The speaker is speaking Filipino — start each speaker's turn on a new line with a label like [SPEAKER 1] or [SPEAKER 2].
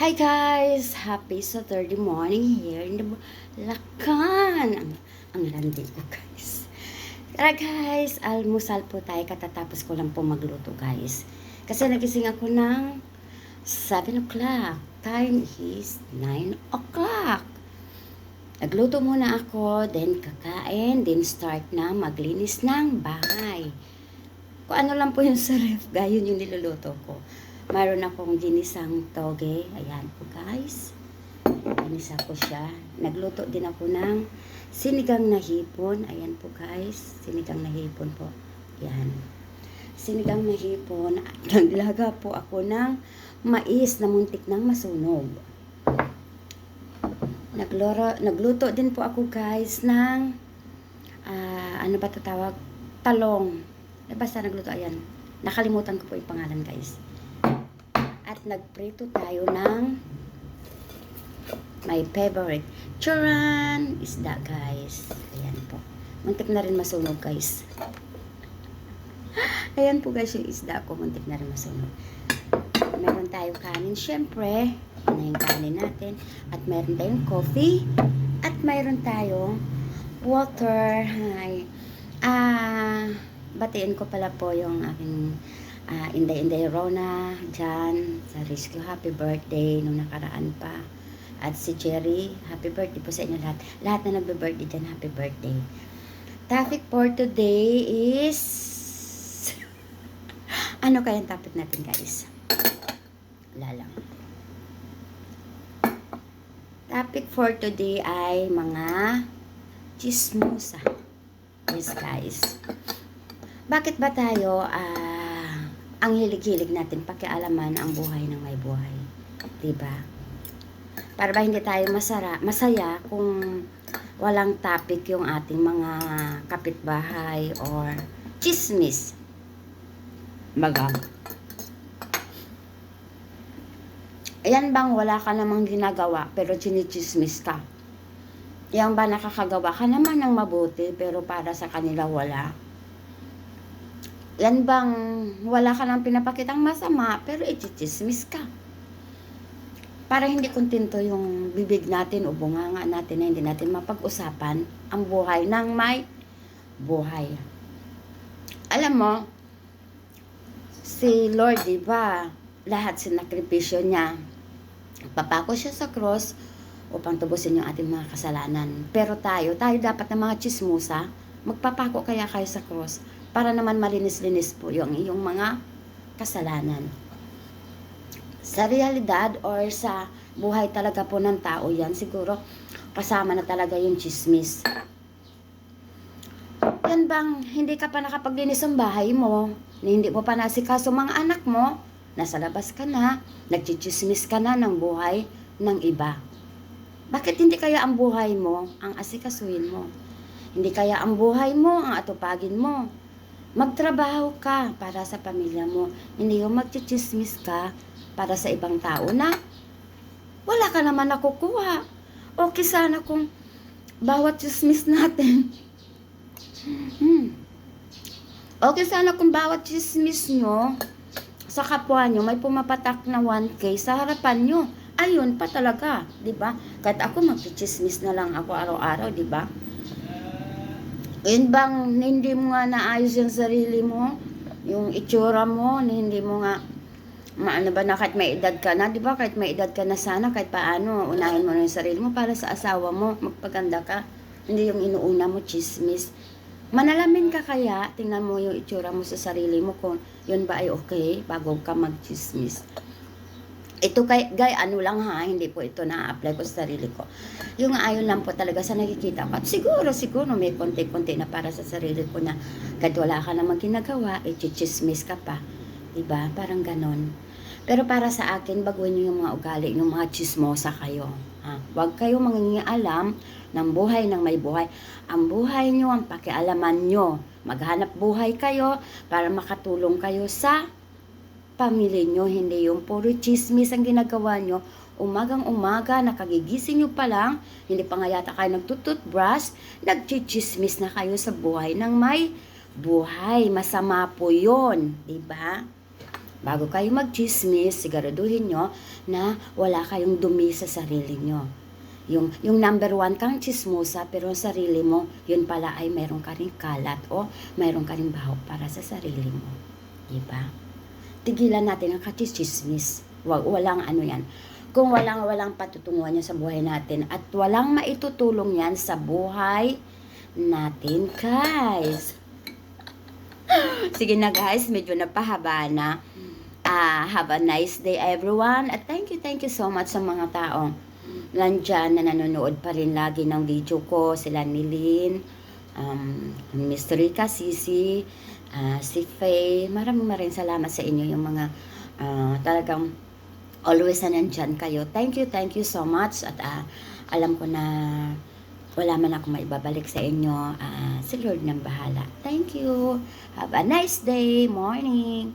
[SPEAKER 1] Hi guys! Happy Saturday morning here in the Lakan! Ang, ang landi ko guys. Tara guys, almusal po tayo katatapos ko lang po magluto guys. Kasi nagising ako ng 7 o'clock. Time is 9 o'clock. Nagluto muna ako, then kakain, then start na maglinis ng bahay. Kung ano lang po yung sa ref, gayon yung niluluto ko. Mayroon akong ginisang toge. Ayan po guys. Ginisa ko siya. Nagluto din ako ng sinigang na hipon. Ayan po guys. Sinigang na hipon po. Ayan. Sinigang na hipon. Naglaga po ako ng mais na muntik ng masunog. Nagloro, nagluto din po ako guys ng ah, ano ba tatawag? Talong. Eh, basta nagluto. Ayan. Nakalimutan ko po yung pangalan guys. At nagprito tayo ng my favorite churan isda guys. Ayan po. Muntik na rin masunog guys. Ayan po guys yung isda ko. Muntik na rin masunog. Meron tayo kanin syempre. Ano yung kanin natin. At meron tayong coffee. At meron tayong water. Hi. Ah, batiin ko pala po yung aking ah Inday Inday Rona dyan sa Rescue. Happy birthday nung nakaraan pa. At si Jerry, happy birthday po sa inyo lahat. Lahat na nagbe-birthday dyan, happy birthday. Topic for today is... ano kayang topic natin guys? Wala lang. Topic for today ay mga chismosa. Yes guys. Bakit ba tayo ah ang hilig-hilig natin pakialaman ang buhay ng may buhay. ba? Para ba hindi tayo masara, masaya kung walang topic yung ating mga kapitbahay or chismis. Baga. Ayan bang wala ka namang ginagawa pero chinichismis ka? Yan ba nakakagawa ka naman ng mabuti pero para sa kanila wala? Yan bang wala ka nang pinapakitang masama pero ichichismis ka? Para hindi kontento yung bibig natin o bunganga natin na hindi natin mapag-usapan ang buhay ng may buhay. Alam mo, si Lord, di ba, lahat sinakripisyo niya. Papako siya sa cross upang tubusin yung ating mga kasalanan. Pero tayo, tayo dapat na mga chismusa, magpapako kaya kayo sa cross para naman malinis-linis po yung iyong mga kasalanan. Sa realidad or sa buhay talaga po ng tao yan, siguro kasama na talaga yung chismis. Yan bang hindi ka pa nakapaglinis ng bahay mo, hindi mo pa nasikaso mga anak mo, nasa labas ka na, nagchichismis ka na ng buhay ng iba. Bakit hindi kaya ang buhay mo ang asikasuhin mo? Hindi kaya ang buhay mo ang atupagin mo? Magtrabaho ka para sa pamilya mo. Hindi yung magchichismis ka para sa ibang tao na wala ka naman nakukuha. Okay sana kung bawat chismis natin. Hmm. Okay sana kung bawat chismis nyo sa kapwa nyo may pumapatak na 1K sa harapan nyo. Ayun pa talaga, 'di ba? Kahit ako magchichismis na lang ako araw-araw, 'di ba? Yun bang hindi mo nga naayos yung sarili mo, yung itsura mo, hindi mo nga maano ba na kahit may edad ka na, 'di ba? Kahit may edad ka na sana, kahit paano, unahin mo na yung sarili mo para sa asawa mo, magpaganda ka. Hindi yung inuuna mo chismis. Manalamin ka kaya, tingnan mo yung itsura mo sa sarili mo kung yun ba ay okay bago ka mag-chismis. Ito kay, gay, ano lang ha, hindi po ito na-apply ko sa sarili ko. Yung ayon lang po talaga sa nakikita ko. At siguro, siguro may konti-konti na para sa sarili ko na kahit wala ka namang ginagawa, eh, chichismis ka pa. Diba? Parang ganon. Pero para sa akin, baguhin nyo yung mga ugali, yung mga chismosa kayo. Ha? Huwag kayo mangingialam ng buhay ng may buhay. Ang buhay nyo, ang pakialaman nyo. Maghanap buhay kayo para makatulong kayo sa pamilya nyo, hindi yung puro chismis ang ginagawa nyo. Umagang umaga, nakagigising nyo pa lang, hindi pa nga yata kayo nagtututbrush, nagchichismis na kayo sa buhay ng may buhay. Masama po yon di ba? Bago kayo mag-chismis, siguraduhin nyo na wala kayong dumi sa sarili nyo. Yung, yung number one kang chismosa, pero sarili mo, yun pala ay mayroon ka rin kalat o mayroon ka rin baho para sa sarili mo. Diba? Tigilan natin ang kachismis. Walang ano yan. Kung walang walang patutunguhan yan sa buhay natin at walang maitutulong yan sa buhay natin, guys. Sige na guys, medyo napahaba na. Ah, have a nice day everyone. At thank you, thank you so much sa mga taong nandyan na nanonood pa rin lagi ng video ko. Sila ni Lynn, um, Mr. Rika, Sisi, ah, si Faye. Maraming maraming salamat sa inyo yung mga ah, talagang always na nandyan kayo. Thank you, thank you so much. At ah, alam ko na wala man ako maibabalik sa inyo. Ah, si Lord nang bahala. Thank you. Have a nice day, morning.